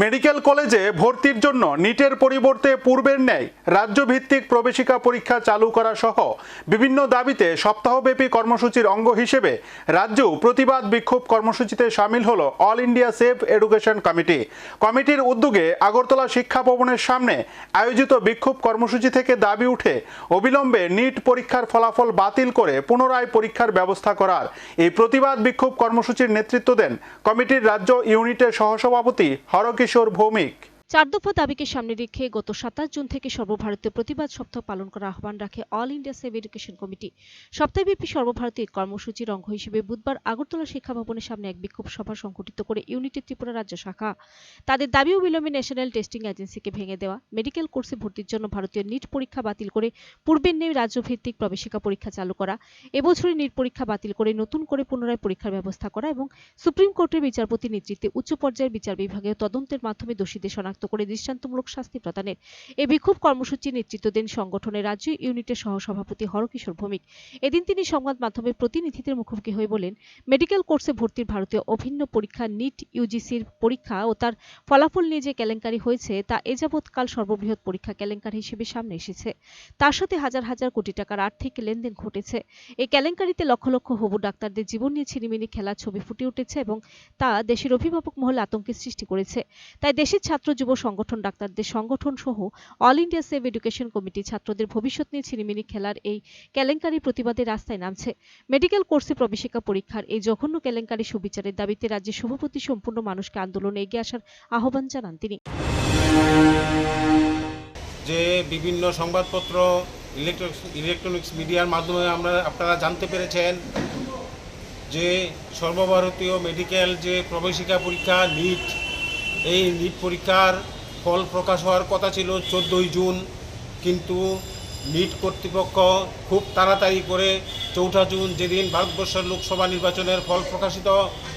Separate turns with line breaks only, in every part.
Medical কলেজে ভর্তির জন্য নিটের পরিবর্তে পূর্বের ন্যায় রাজ্যভিত্তিক প্রবেশিকা পরীক্ষা চালু করা সহ বিভিন্ন দাবিতে সপ্তাহব্যাপী কর্মসূচির অঙ্গ হিসেবে রাজ্যেও প্রতিবাদ বিক্ষোভ কর্মসূচিতে সামিল হলো All India Save Education Committee. কমিটির উদ্যোগে আগরতলা শিক্ষা ভবনের সামনে আয়োজিত বিক্ষোভ কর্মসূচি থেকে দাবি উঠে অবিলম্বে নিট পরীক্ষার ফলাফল বাতিল করে পুনরায় পরীক্ষার ব্যবস্থা করার এই প্রতিবাদ বিক্ষোভ কর্মসূচির নেতৃত্ব দেন কমিটির রাজ্য ইউনিটের সহসভাপতি হরকিশোর ভৌমিক।
চার দফা দাবিকে সামনে রেখে গত সাতাশ জুন থেকে সর্বভারতীয় প্রতিবাদ সপ্তাহ পালন করার আহ্বান রাখে All India Save Education Committee. সপ্তাহব্যাপী সর্বভারতীয় কর্মসূচির অঙ্গ হিসেবে বুধবার আগরতলা শিক্ষা ভবনের সামনে এক বিক্ষোভ সভা সংঘটিত করে ইউনিটের ত্রিপুরা রাজ্য শাখা। তাদের দাবি অবিলম্বে ন্যাশনাল টেস্টিং এজেন্সিকে ভেঙে দেওয়া, মেডিকেল কোর্সে ভর্তির জন্য ভারতীয় নিট পরীক্ষা বাতিল করে পূর্বের নেই রাজ্যভিত্তিক প্রবেশিকা পরীক্ষা চালু করা এবছরই নিট পরীক্ষা বাতিল করে নতুন করে পুনরায় পরীক্ষার ব্যবস্থা করা এবং সুপ্রিম কোর্টের বিচারপতি নেতৃত্বে উচ্চ পর্যায়ের বিচার বিভাগীয় তদন্তের মাধ্যমে দোষীদের শনাক্ত করে দৃষ্টান্তমূলক শাস্তি প্রদানের। এই বিক্ষোভ কর্মসূচির নেতৃত্ব দেন সংগঠনের রাজ্য ইউনিটের সহসভাপতি হরকিশোর ভৌমিক। এদিন তিনি সংবাদ মাধ্যমের প্রতিনিধিদের মুখোমুখি হয়ে বলেন, মেডিকেল কোর্সে ভর্তির ভারতীয় অভিন্ন পরীক্ষা নিট, ইউজিসির পরীক্ষা ও তার ফলাফল নিয়ে যে কেলেঙ্কারি হয়েছে, তা এ যাবৎকাল সর্ববৃহৎ পরীক্ষা কেলেঙ্কারি হিসেবে সামনে এসেছে। তার সাথে হাজার হাজার কোটি টাকার আর্থিক লেনদেন ঘটেছে। এই কেলেঙ্কারিতে লক্ষ লক্ষ হবু ডাক্তারদের জীবন নিয়ে ছিনিমিনি খেলার ছবি ফুটে উঠেছে এবং তা দেশের অভিভাবক মহলে আতঙ্কের সৃষ্টি করেছে। তাই দেশের ছাত্র যুব সংগঠন ডাক্তারদের সংগঠন সহ All India Save Education Committee ছাত্রদের ভবিষ্যৎ নিয়ে ছিনিমিনি খেলার এই কেলেঙ্কারি প্রতিবাদে রাস্তায় নামছে। মেডিকেল কোর্সে প্রবেশিকা পরীক্ষার এই জঘন্য কেলেঙ্কারি সুবিচারের দাবিতে রাজ্যের সভাপতি সম্পূর্ণ মানুষকে আন্দোলনে এগিয়ে আসার আহ্বান জানান তিনি।
যে বিভিন্ন সংবাদপত্র ইলেকট্রনিক্স ইলেকট্রনিক্স মিডিয়ার মাধ্যমে আমরা আপনারা জানতে পেরেছেন যে সর্বভারতীয় মেডিকেল যে প্রবেশিকা পরীক্ষা নিট এই নিট পরীক্ষার ফল প্রকাশ হওয়ার কথা ছিল চোদ্দোই জুন। কিন্তু নিট কর্তৃপক্ষ খুব তাড়াতাড়ি করে চৌঠা জুন যেদিন ভারতবর্ষের লোকসভা নির্বাচনের ফল প্রকাশিত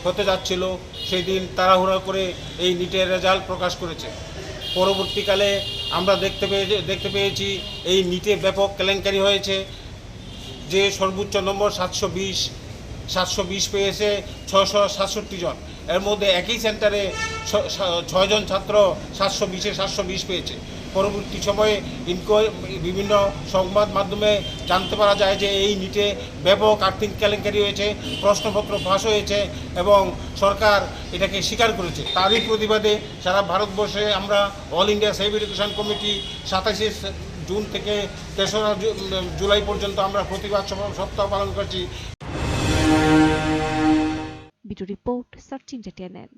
হতে যাচ্ছিল সেই দিন তাড়াহুড়া করে এই নিটের রেজাল্ট প্রকাশ করেছে। পরবর্তীকালে আমরা দেখতে পেয়ে দেখতে পেয়েছি এই নিটে ব্যাপক কেলেঙ্কারি হয়েছে, যে সর্বোচ্চ নম্বর সাতশো বিশ সাতশো বিশ পেয়েছে ছশো সাতষট্টি জন। এর মধ্যে একই সেন্টারে ছয়জন ছাত্র সাতশো বিশে সাতশো বিশ পেয়েছে। পরবর্তী সময়ে ইনকো বিভিন্ন সংবাদ মাধ্যমে জানতে পারা যায় যে এই নিটে ব্যাপক আর্থিক কেলেঙ্কারি হয়েছে, প্রশ্নপত্র ফাঁস হয়েছে এবং সরকার এটাকে স্বীকার করেছে। তারই প্রতিবাদে সারা ভারতবর্ষে আমরা All India Save Education Committee সাতাশে জুন থেকে তেসরা জুলাই পর্যন্ত আমরা প্রতিবাদ সপ্তাহ পালন করছি।
to report such Jatianen.